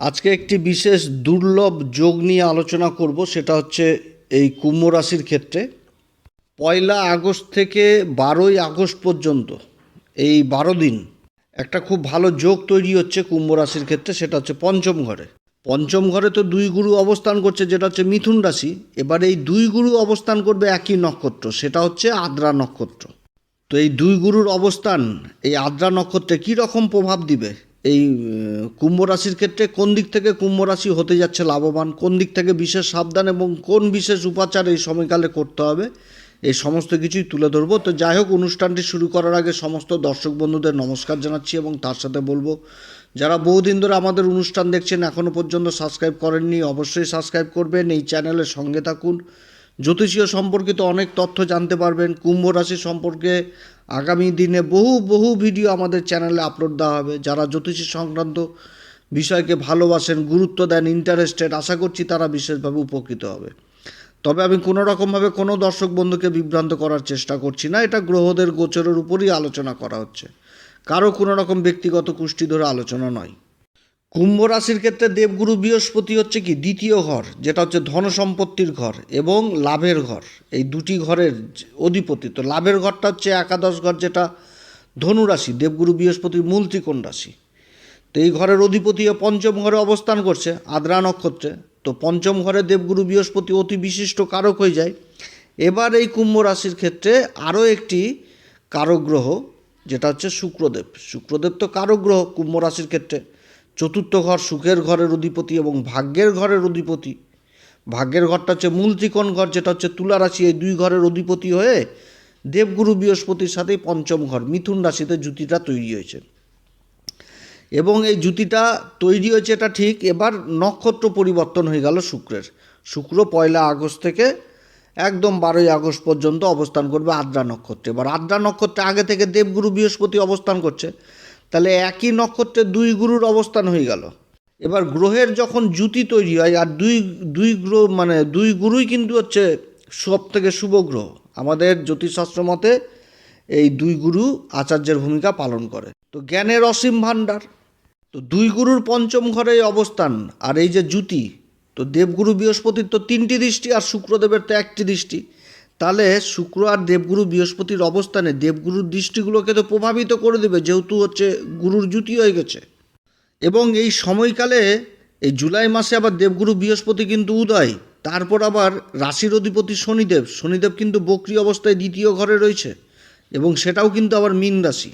আজকে একটি বিশেষ দুর্লভ যোগ নিয়ে আলোচনা করব, সেটা হচ্ছে এই কুম্ভ রাশির ক্ষেত্রে। পয়লা আগস্ট থেকে বারোই আগস্ট পর্যন্ত, এই বারো দিন, একটা খুব ভালো যোগ তৈরি হচ্ছে কুম্ভ রাশির ক্ষেত্রে, সেটা হচ্ছে পঞ্চম ঘরে। পঞ্চম ঘরে তো দুই গুরু অবস্থান করছে, যেটা হচ্ছে মিথুন রাশি। এবার এই দুই গুরু অবস্থান করবে একই নক্ষত্র, সেটা হচ্ছে আদ্রা নক্ষত্র। তো এই দুই গুরুর অবস্থান, এই আদ্রা নক্ষত্রে কী রকম প্রভাব দিবে? এই কুম্ভ রাশির ক্ষেত্রে কোন দিক থেকে কুম্ভ রাশি হতে যাচ্ছে লাভবান? কোন দিক থেকে বিশেষ সাবধান এবং কোন বিশেষ উপাচার এই সময়কালে করতে হবে? এই সমস্ত কিছুই তুলে ধরবো। তো যাই হোক, অনুষ্ঠানটি শুরু করার আগে সমস্ত দর্শক বন্ধুদের নমস্কার জানাচ্ছি এবং তার সাথে বলব, যারা বহুদিন ধরে আমাদের অনুষ্ঠান দেখছেন এখনও পর্যন্ত সাবস্ক্রাইব করেননি, অবশ্যই সাবস্ক্রাইব করবেন। এই চ্যানেলের সঙ্গে থাকুন। জ্যোতিষীয় সম্পর্কিত অনেক তথ্য জানতে পারবেন। কুম্ভ রাশি সম্পর্কে আগামী দিনে বহু বহু ভিডিও আমাদের চ্যানেলে আপলোড দেওয়া হবে। যারা জ্যোতিষী সংক্রান্ত বিষয়কে ভালোবাসেন, গুরুত্ব দেন ইন্টারেস্টেড আশা করছি তারা বিশেষভাবে উপকৃত হবে। তবে আমি কোনো রকমভাবে কোনো দর্শক বন্ধুকে বিভ্রান্ত করার চেষ্টা করছি না। এটা গ্রহদের গোচরের উপরই আলোচনা করা হচ্ছে। কারও কোনো রকম ব্যক্তিগত কুষ্টি ধরে আলোচনা নয়। কুম্ভ রাশির ক্ষেত্রে দেবগুরু বৃহস্পতি হচ্ছে কি দ্বিতীয় ঘর, যেটা হচ্ছে ধন সম্পত্তির ঘর এবং লাভের ঘর। এই দুটি ঘরের অধিপতি। তো লাভের ঘরটা হচ্ছে একাদশ ঘর, যেটা ধনু রাশি, দেবগুরু বৃহস্পতির মূল ত্রিকোণ রাশি। তো এই ঘরের অধিপতিও পঞ্চম ঘরে অবস্থান করছে, আদ্রা নক্ষত্রে। তো পঞ্চম ঘরে দেবগুরু বৃহস্পতি অতি বিশিষ্ট কারক হয়ে যায়। এবার এই কুম্ভ রাশির ক্ষেত্রে আরও একটি কারক গ্রহ, যেটা হচ্ছে শুক্রদেব। শুক্রদেব তো কারক গ্রহ কুম্ভ রাশির ক্ষেত্রে। চতুর্থ ঘর সুখের ঘরের অধিপতি এবং ভাগ্যের ঘরের অধিপতি। ভাগ্যের ঘরটা হচ্ছে মূল ত্রিকোণ ঘর, যেটা হচ্ছে তুলা রাশি। এই দুই ঘরের অধিপতি হয়ে দেবগুরু বৃহস্পতির সাথেই পঞ্চম ঘর, মিথুন রাশিতে জুতিটা তৈরি হয়েছে। এবং এই জুতিটা তৈরি হয়েছে, এটা ঠিক এবার নক্ষত্র পরিবর্তন হয়ে গেল শুক্রের। শুক্র পয়লা আগস্ট থেকে একদম বারোই আগস্ট পর্যন্ত অবস্থান করবে আদ্রা নক্ষত্রে। এবার আদ্রা নক্ষত্রে আগে থেকে দেবগুরু বৃহস্পতি অবস্থান করছে। তাহলে একই নক্ষত্রে দুই গুরুর অবস্থান হয়ে গেল। এবার গ্রহের যখন জুতি তৈরি হয়, আর দুই দুই গ্রহ মানে দুই গুরুই কিন্তু হচ্ছে সব থেকে শুভ গ্রহ। আমাদের জ্যোতিষশাস্ত্র মতে এই দুই গুরু আচার্যের ভূমিকা পালন করে। তো জ্ঞানের অসীম ভাণ্ডার, তো দুই গুরুর পঞ্চম ঘরে অবস্থান, আর এই যে জুতি তো দেবগুরু বৃহস্পতির তো তিনটি দৃষ্টি আর শুক্রদেবের তো একটি দৃষ্টি। তাহলে শুক্র আর দেবগুরু বৃহস্পতির অবস্থানে দেবগুরুর দৃষ্টিগুলোকে তো প্রভাবিত করে দেবে, যেহেতু হচ্ছে গুরুর জুতি হয়ে গেছে। এবং এই সময়কালে, এই জুলাই মাসে আবার দেবগুরু বৃহস্পতি কিন্তু উদয়, তারপর আবার রাশির অধিপতি শনিদেব শনিদেব কিন্তু বক্রি অবস্থায় দ্বিতীয় ঘরে রয়েছে, এবং সেটাও কিন্তু আবার মীন রাশি।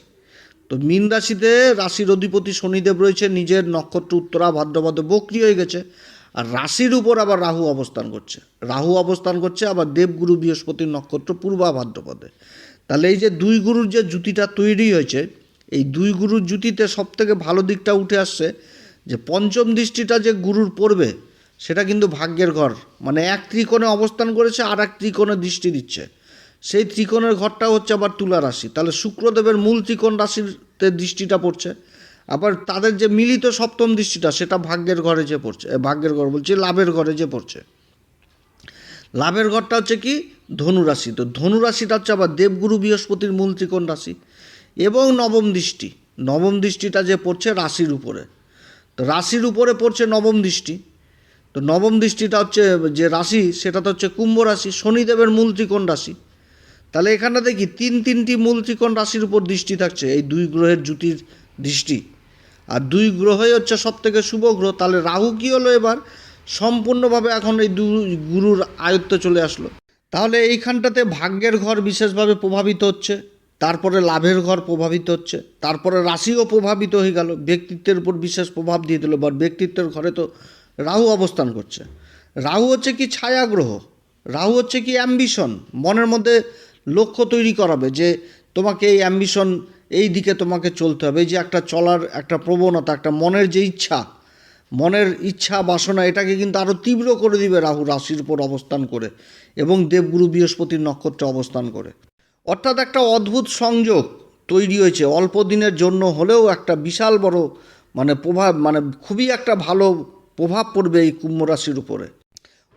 তো মীন রাশিতে রাশির অধিপতি শনিদেব রয়েছে, নিজের নক্ষত্র উত্তরা, ভাদ্রপদে বক্রি হয়ে গেছে। আর রাশির উপর আবার রাহু অবস্থান করছে। রাহু অবস্থান করছে, আবার দেবগুরু বৃহস্পতির নক্ষত্র পূর্বা ভাদ্রপদে। তাহলে এই যে দুই গুরুর যে জুতিটা তৈরি হয়েছে, এই দুই গুরুর জুতিতে সবথেকে ভালো দিকটা উঠে আসছে যে পঞ্চম দৃষ্টিটা যে গুরুর পড়বে, সেটা কিন্তু ভাগ্যের ঘর। মানে এক ত্রিকোণে অবস্থান করেছে আর এক ত্রিকোণে দৃষ্টি দিচ্ছে। সেই ত্রিকোণের ঘরটা হচ্ছে আবার তুলা রাশি। তাহলে শুক্রদেবের মূল ত্রিকোণ রাশিতে দৃষ্টিটা পড়ছে। আবার তাদের যে মিলিত সপ্তম দৃষ্টিটা, সেটা ভাগ্যের ঘরে যে পড়ছে ভাগ্যের ঘর বলছি, লাভের ঘরে যে পড়ছে। লাভের ঘরটা হচ্ছে কি? ধনুরাশি তো ধনু রাশিটা হচ্ছে আবার দেবগুরু বৃহস্পতির মূল ত্রিকোণ রাশি এবং নবম দৃষ্টি। নবম দৃষ্টিটা যে পড়ছে রাশির উপরে। তো রাশির উপরে পড়ছে নবম দৃষ্টি। তো নবম দৃষ্টিটা হচ্ছে যে রাশি, সেটা তো হচ্ছে কুম্ভ রাশি, শনিদেবের মূল ত্রিকোণ রাশি। তাহলে এখানে দেখি তিন তিনটি মূল ত্রিকোণ রাশির উপর দৃষ্টি থাকছে। এই দুই গ্রহের জুতির দৃষ্টি। আর দুই গ্রহই হচ্ছে সব থেকে শুভ গ্রহ। তাহলে রাহু কী হলো এবার? সম্পূর্ণভাবে এখন এই দু গুরুর আয়ত্তে চলে আসলো। তাহলে এইখানটাতে ভাগ্যের ঘর বিশেষভাবে প্রভাবিত হচ্ছে। তারপরে লাভের ঘর প্রভাবিত হচ্ছে। তারপরে রাশিও প্রভাবিত হয়ে গেল। ব্যক্তিত্বের উপর বিশেষ প্রভাব দিয়ে দিল। বা ব্যক্তিত্বের ঘরে তো রাহু অবস্থান করছে। রাহু হচ্ছে কি ছায়া গ্রহ। রাহু হচ্ছে কি অ্যাম্বিশন মনের মধ্যে লক্ষ্য তৈরি করাবে যে তোমাকে এই অ্যাম্বিশন এই দিকে তোমাকে চলতে হবে। এই যে একটা চলার একটা প্রবণতা, একটা মনের যে ইচ্ছা, মনের ইচ্ছা, বাসনা, এটাকে কিন্তু আরও তীব্র করে দিবে রাহু রাশির উপর অবস্থান করে এবং দেবগুরু বৃহস্পতির নক্ষত্রে অবস্থান করে। অর্থাৎ একটা অদ্ভুত সংযোগ তৈরি হয়েছে। অল্প দিনের জন্য হলেও একটা বিশাল বড় মানে প্রভাব মানে খুবই একটা ভালো প্রভাব পড়বে এই কুম্ভ রাশির উপরে।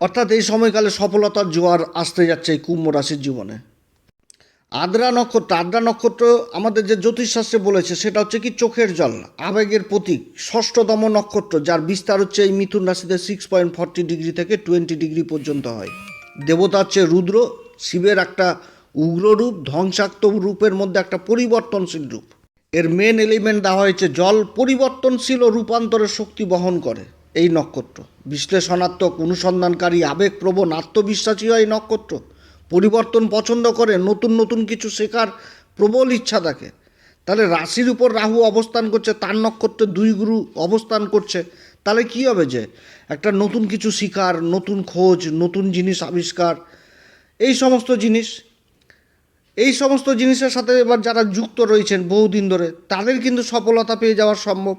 অর্থাৎ এই সময়কালে সফলতার জোয়ার আসতে যাচ্ছে এই কুম্ভ রাশির জীবনে। আদ্রা নক্ষত্র আদ্রা নক্ষত্র আমাদের যে জ্যোতিষশাস্ত্রে বলেছে, সেটা হচ্ছে কি চোখের জল, আবেগের প্রতীক, ষষ্ঠতম নক্ষত্র, যার বিস্তার হচ্ছে এই মিথুন রাশিতে সিক্স পয়েন্ট ফর্টি ডিগ্রি থেকে টোয়েন্টি ডিগ্রি পর্যন্ত হয়। দেবতা হচ্ছে রুদ্র, শিবের একটা উগ্র রূপ রূপের মধ্যে একটা পরিবর্তনশীল রূপ। এর মেন এলিমেন্ট দেওয়া হয়েছে, জল পরিবর্তনশীল ও রূপান্তরের শক্তি বহন করে এই নক্ষত্র। বিশ্লেষণাত্মক, অনুসন্ধানকারী, আবেগপ্রবণ, আত্মবিশ্বাসী হয় এই নক্ষত্র। পরিবর্তন পছন্দ করে, নতুন নতুন কিছু শেখার প্রবল ইচ্ছা থাকে। তাহলে রাশির উপর রাহু অবস্থান করছে, তার নক্ষত্রে দুই গুরু অবস্থান করছে, তাহলে কী হবে যে? একটা নতুন কিছু শিকার নতুন খোঁজ, নতুন জিনিস আবিষ্কার, এই সমস্ত জিনিস। এই সমস্ত জিনিসের সাথে এবার যারা যুক্ত রয়েছেন বহুদিন ধরে, তাদের কিন্তু সফলতা পেয়ে যাওয়া সম্ভব।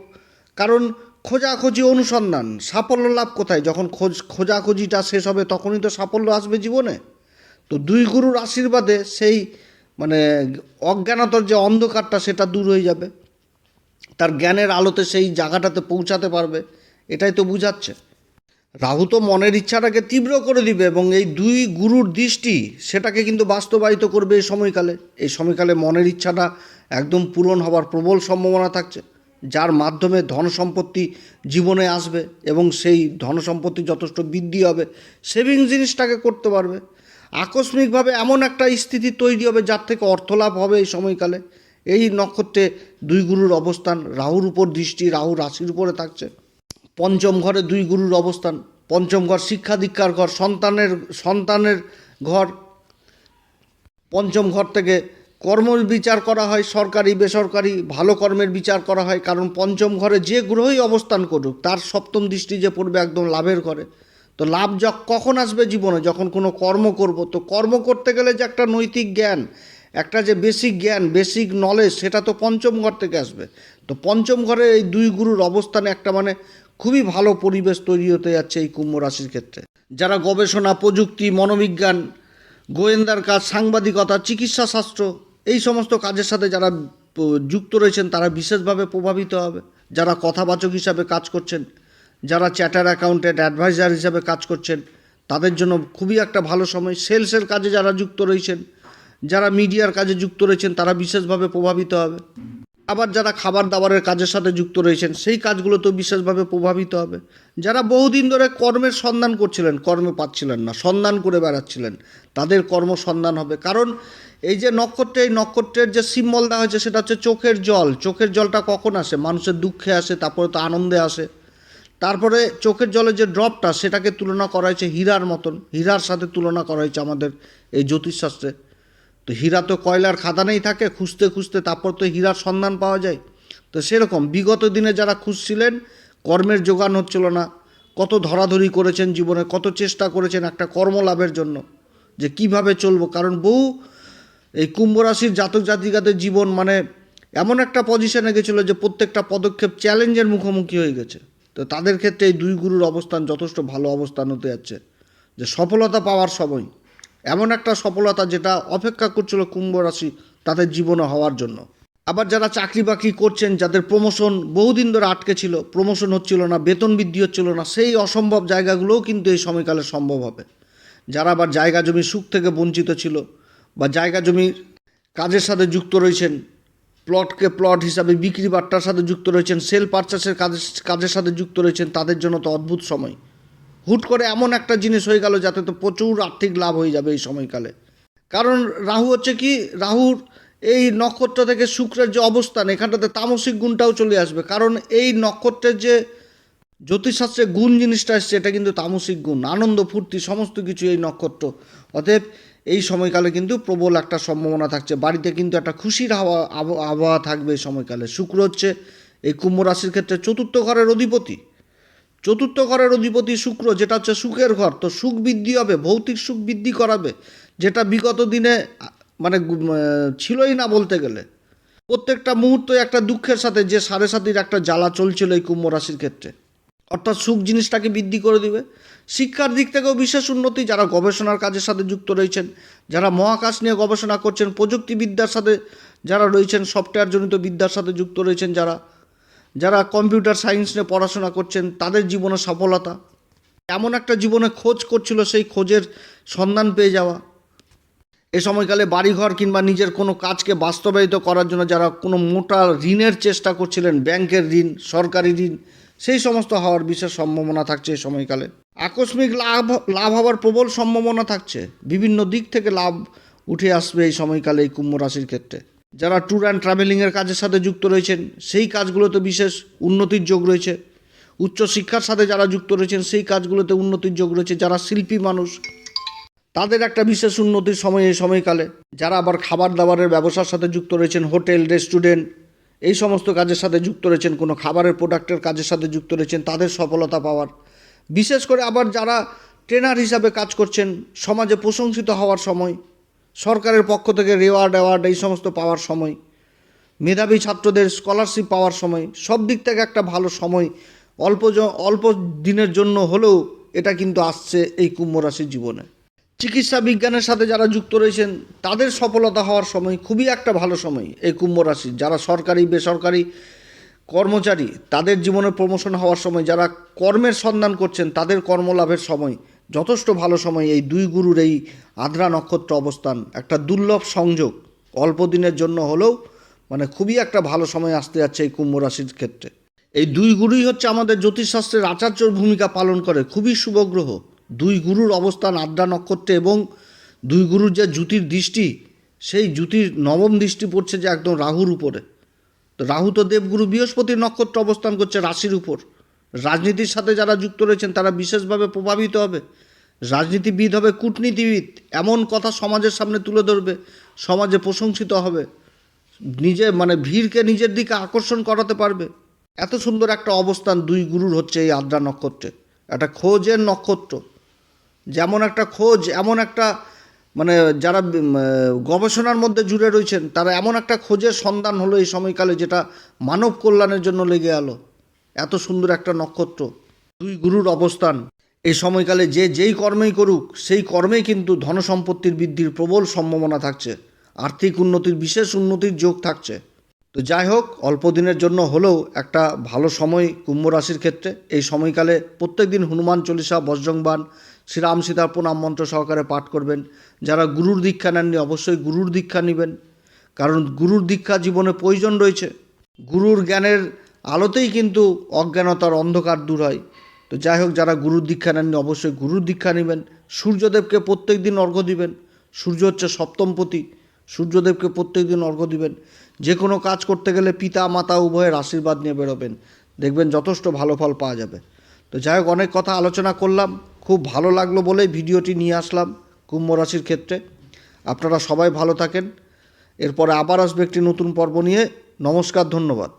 কারণ খোঁজাখুঁজি অনুসন্ধান, সাফল্য লাভ কোথায়? যখন খোঁজ, খোঁজাখুঁজিটা শেষ হবে, তখনই তো সাফল্য আসবে জীবনে। তো দুই গুরুর আশীর্বাদে সেই মানে অজ্ঞানতার যে অন্ধকারটা সেটা দূর হয়ে যাবে। তার জ্ঞানের আলোতে সেই জায়গাটাতে পৌঁছাতে পারবে। এটাই তো বুঝাচ্ছে। রাহু তো মনের ইচ্ছাটাকে তীব্র করে দিবে এবং এই দুই গুরুর দৃষ্টি সেটাকে কিন্তু বাস্তবায়িত করবে এই সময়কালে। এই সময়কালে মনের ইচ্ছাটা একদম পূরণ হবার প্রবল সম্ভাবনা থাকছে, যার মাধ্যমে ধন সম্পত্তি জীবনে আসবে এবং সেই ধন সম্পত্তি যথেষ্ট বৃদ্ধি হবে। সেভিং জিনিসটাকে করতে পারবে। আকস্মিকভাবে এমন একটা স্থিতি তৈরি হবে যার থেকে অর্থলাভ হবে এই সময়কালে। এই নক্ষত্রে দুই গুরুর অবস্থান, রাহুর উপর দৃষ্টি, রাহু রাশির উপরে থাকছে। পঞ্চম ঘরে দুই গুরুর অবস্থান, পঞ্চম ঘর শিক্ষা দীক্ষার ঘর, সন্তানের সন্তানের ঘর। পঞ্চম ঘর থেকে কর্ম বিচার করা হয়, সরকারি, বেসরকারি, ভালো কর্মের বিচার করা হয়, কারণ পঞ্চম ঘরে যে গ্রহই অবস্থান করুক, তার সপ্তম দৃষ্টি যে পড়বে একদম লাভের ঘরে। তো লাভ কখন আসবে জীবনে? যখন কোনো কর্ম করব। তো কর্ম করতে গেলে যে একটা নৈতিক জ্ঞান, একটা যে বেসিক জ্ঞান, বেসিক নলেজ সেটা তো পঞ্চম ঘর থেকে আসবে। তো পঞ্চম ঘরে এই দুই গুরুর অবস্থানে একটা মানে খুবই ভালো পরিবেশ তৈরি হতে যাচ্ছে এই কুম্ভ রাশির ক্ষেত্রে। যারা গবেষণা, প্রযুক্তি, মনোবিজ্ঞান, গোয়েন্দার কাজ, সাংবাদিকতা, চিকিৎসা শাস্ত্র, এই সমস্ত কাজের সাথে যারা যুক্ত রয়েছেন, তারা বিশেষভাবে প্রভাবিত হবে। যারা কথাবাচক হিসাবে কাজ করছেন যারা চ্যাটার অ্যাকাউন্টেন্ট, অ্যাডভাইজার হিসাবে কাজ করছেন, তাদের জন্য খুবই একটা ভালো সময়। সেলসের কাজে যারা যুক্ত রয়েছেন, যারা মিডিয়ার কাজে যুক্ত রয়েছেন, তারা বিশেষভাবে প্রভাবিত হবে। আবার যারা খাবার দাবারের কাজের সাথে যুক্ত রয়েছেন, সেই কাজগুলোতেও বিশেষভাবে প্রভাবিত হবে। যারা বহুদিন ধরে কর্মের সন্ধান করছিলেন, কর্মে পাচ্ছিলেন না, সন্ধান করে বেড়াচ্ছিলেন, তাদের কর্ম সন্ধান হবে। কারণ এই যে নক্ষত্রে, এই নক্ষত্রের যে সিম্বল দেওয়া হয়েছে, সেটা হচ্ছে চোখের জল। চোখের জলটা কখন আসে? মানুষের দুঃখে আসে, তারপরে তো আনন্দে আসে। তারপরে চোখের জলে যে ড্রপটা, সেটাকে তুলনা করা হয়েছে হীরার মতন। হীরার সাথে তুলনা করা হয়েছে আমাদের এই জ্যোতিষশাস্ত্রে। তো হীরা তো কয়লার খাদানেই থাকে, খুঁজতে খুঁজতে তারপর তো হীরার সন্ধান পাওয়া যায়। তো সেরকম, বিগত দিনে যারা খুঁজছিলেন, কর্মের যোগান হচ্ছিল না। কত ধরাধরি করেছেন জীবনে, কত চেষ্টা করেছেন একটা কর্মলাভের জন্য, যে কীভাবে চলবো? কারণ বহু এই কুম্ভ রাশির জাতক জাতিকাদের জীবন মানে এমন একটা পজিশনে গেছিল যে প্রত্যেকটা পদক্ষেপ চ্যালেঞ্জের মুখোমুখি হয়ে গেছে। তো তাদের ক্ষেত্রে এই দুই গুরুর অবস্থান যথেষ্ট ভালো অবস্থান হতে যাচ্ছে, যে সফলতা পাওয়ার সময় এমন একটা সফলতা যেটা অপেক্ষা করছিল কুম্ভ রাশি তাদের জীবনে হওয়ার জন্য। আবার যারা চাকরি বাকরি করছেন, যাদের প্রমোশন বহুদিন ধরে আটকে ছিল প্রমোশন হচ্ছিল না, বেতন বৃদ্ধি হচ্ছিল না, সেই অসম্ভব জায়গাগুলোও কিন্তু এই সময়কালে সম্ভব হবে। যারা আবার জায়গা জমি সুখ থেকে বঞ্চিত ছিল বা জায়গা জমির কাজের সাথে যুক্ত রয়েছেন প্লটকে প্লট হিসাবে বিক্রি বাট্টার সাথে যুক্ত রয়েছেন, সেল পারচেসের কাজের কাজের সাথে যুক্ত রয়েছেন, তাদের জন্য তো অদ্ভুত সময়। হুট করে এমন একটা জিনিস হয়ে গেল যাতে তো প্রচুর আর্থিক লাভ হয়ে যাবে এই সময়কালে। কারণ রাহু হচ্ছে কি, রাহুর এই নক্ষত্র থেকে শুক্রের যে অবস্থান, এখানটাতে তামসিক গুণটাও চলে আসবে। কারণ এই নক্ষত্রের যে জ্যোতিষশাস্ত্রে গুণ জিনিসটা এসছে, এটা কিন্তু তামসিক গুণ, আনন্দ, ফুর্তি, সমস্ত কিছু এই নক্ষত্র। অতএব এই সময়কালে কিন্তু প্রবল একটা সম্ভাবনা থাকছে। বাড়িতে কিন্তু একটা খুশির হাওয়া আবহাওয়া থাকবে এই সময়কালে। শুক্র হচ্ছে এই কুম্ভ রাশির ক্ষেত্রে চতুর্থ ঘরের অধিপতি। চতুর্থ ঘরের অধিপতি শুক্র, যেটা হচ্ছে সুখের ঘর। তো সুখ বৃদ্ধি হবে, ভৌতিক সুখ বৃদ্ধি করাবে, যেটা বিগত দিনে মানে ছিলই না বলতে গেলে। প্রত্যেকটা মুহূর্তে একটা দুঃখের সাথে, যে সাড়ে সাতির একটা জ্বালা চলছিল এই কুম্ভ রাশির ক্ষেত্রে। অর্থাৎ সুখ জিনিসটাকে বৃদ্ধি করে দিবে। শিক্ষার দিক থেকেও বিশেষ উন্নতি, যারা গবেষণার কাজের সাথে যুক্ত রয়েছেন, যারা মহাকাশ নিয়ে গবেষণা করছেন, প্রযুক্তিবিদ্যার সাথে যারা রয়েছেন সফটওয়্যার জনিত বিদ্যার সাথে যুক্ত রয়েছেন যারা যারা কম্পিউটার সায়েন্স নিয়ে পড়াশোনা করছেন, তাদের জীবনে সফলতা। এমন একটা জীবনে খোঁজ করছিল সেই খোঁজের সন্ধান পেয়ে যাওয়া। এ সময়কালে বাড়িঘর কিংবা নিজের কোনো কাজকে বাস্তবায়িত করার জন্য যারা কোনো মোটা ঋণের চেষ্টা করছিলেন, ব্যাংকের ঋণ, সরকারি ঋণ সেই সমস্ত হওয়ার বিশেষ সম্ভাবনা থাকছে এই সময়কালে। আকস্মিক লাভ লাভ হওয়ার প্রবল সম্ভাবনা থাকছে। বিভিন্ন দিক থেকে লাভ উঠে আসবে এই সময়কালে এই কুম্ভ রাশির ক্ষেত্রে। যারা ট্যুর অ্যান্ড ট্রাভেলিংয়ের কাজের সাথে যুক্ত রয়েছেন, সেই কাজগুলোতে বিশেষ উন্নতির যোগ রয়েছে। উচ্চশিক্ষার সাথে যারা যুক্ত রয়েছেন, সেই কাজগুলোতে উন্নতির যোগ রয়েছে। যারা শিল্পী মানুষ, তাদের একটা বিশেষ উন্নতির সময় এই সময়কালে। যারা আবার খাবার দাবারের ব্যবসার সাথে যুক্ত রয়েছেন, হোটেল, রেস্টুরেন্ট এই সমস্ত কাজের সাথে যুক্ত রয়েছেন, কোনো খাবারের প্রোডাক্টের কাজের সাথে যুক্ত রয়েছেন, তাদের সফলতা পাওয়ার। বিশেষ করে আবার যারা ট্রেনার হিসাবে কাজ করছেন, সমাজে প্রশংসিত হওয়ার সময়, সরকারের পক্ষ থেকে রেওয়ার্ড অ্যাওয়ার্ড এই সমস্ত পাওয়ার সময়, মেধাবী ছাত্রদের স্কলারশিপ পাওয়ার সময়, সব দিক থেকে একটা ভালো সময়, অল্প অল্প দিনের জন্য হলেও এটা কিন্তু আসছে এই কুম্ভ রাশির জীবনে। চিকিৎসা বিজ্ঞানের সাথে যারা যুক্ত রয়েছেন, তাদের সফলতা হওয়ার সময় খুবই একটা ভালো সময় এই কুম্ভ রাশির যারা সরকারি, বেসরকারি কর্মচারী, তাদের জীবনে প্রমোশন হওয়ার সময়, যারা কর্মের সন্ধান করছেন, তাদের কর্মলাভের সময়, যথেষ্ট ভালো সময় এই দুই গুরুর এই আদ্রা নক্ষত্র অবস্থান। একটা দুর্লভ সংযোগ অল্প দিনের জন্য হলেও মানে খুবই একটা ভালো সময় আসতে যাচ্ছে এই কুম্ভ রাশির ক্ষেত্রে। এই দুই গুরুই হচ্ছে আমাদের জ্যোতিষশাস্ত্রের আচার্যর ভূমিকা পালন করে। খুবই শুভগ্রহ দুই গুরুর অবস্থান আদ্রা নক্ষত্রে এবং দুই গুরুর যে জ্যোতির দৃষ্টি, সেই জ্যোতির নবম দৃষ্টি পড়ছে যে একদম রাহুর উপরে। তো রাহু তো দেবগুরু বৃহস্পতির নক্ষত্র অবস্থান করছে রাশির উপর। রাজনীতির সাথে যারা যুক্ত রয়েছেন, তারা বিশেষভাবে প্রভাবিত হবে। রাজনীতিবিদ হবে, কূটনীতিবিদ, এমন কথা সমাজের সামনে তুলে ধরবে, সমাজে প্রশংসিত হবে, নিজে মানে ভিড়কে নিজের দিকে আকর্ষণ করাতে পারবে। এত সুন্দর একটা অবস্থান দুই গুরুর হচ্ছে এই আদ্রা নক্ষত্রে। একটা খোঁজের নক্ষত্র। যেমন একটা খোঁজ, এমন একটা মানে যারা গবেষণার মধ্যে জুড়ে রয়েছেন, তারা এমন একটা খোঁজের সন্ধান হলো এই সময়কালে যেটা মানব কল্যাণের জন্য লেগে গেল এত সুন্দর একটা নক্ষত্র, দুই গুরুর অবস্থান। এই সময়কালে যে যেই কর্মেই করুক, সেই কর্মেই কিন্তু ধনসম্পত্তির বৃদ্ধির প্রবল সম্ভাবনা থাকছে। আর্থিক উন্নতির বিশেষ উন্নতির যোগ থাকছে। তো যাই হোক অল্প দিনের জন্য হলেও একটা ভালো সময় কুম্ভ রাশির ক্ষেত্রে। এই সময়কালে প্রত্যেক দিন হনুমান চল্লিশা বজ্রংবান শ্রীরাম সীতার প্রণাম মন্ত্র সহকারে পাঠ করবেন। যারা গুরুর দীক্ষা নেননি, অবশ্যই গুরুর দীক্ষা নেবেন। কারণ গুরুর দীক্ষা জীবনে প্রয়োজন রয়েছে। গুরুর জ্ঞানের আলোতেই কিন্তু অজ্ঞানতার অন্ধকার দূর হয়। তো যাই হোক যারা গুরুর দীক্ষা নেননি, অবশ্যই গুরুর দীক্ষা নেবেন। সূর্যদেবকে প্রত্যেক দিন অর্ঘ্য দিবেন। সূর্য হচ্ছে সপ্তমপতি। সূর্যদেবকে প্রত্যেক দিন অর্ঘ্য দিবেন। যে কোনো কাজ করতে গেলে পিতা, মাতা উভয়ের আশীর্বাদ নিয়ে বেরোবেন। দেখবেন যথেষ্ট ভালো ফল পাওয়া যাবে। তো যাই হোক, অনেক কথা আলোচনা করলাম। খুব ভালো লাগল বলেই ভিডিওটি নিয়ে আসলাম কুম্ভ রাশির ক্ষেত্রে। আপনারা সবাই ভালো থাকেন। এরপরে আবার আসবে একটি নতুন পর্ব নিয়ে। নমস্কার, ধন্যবাদ।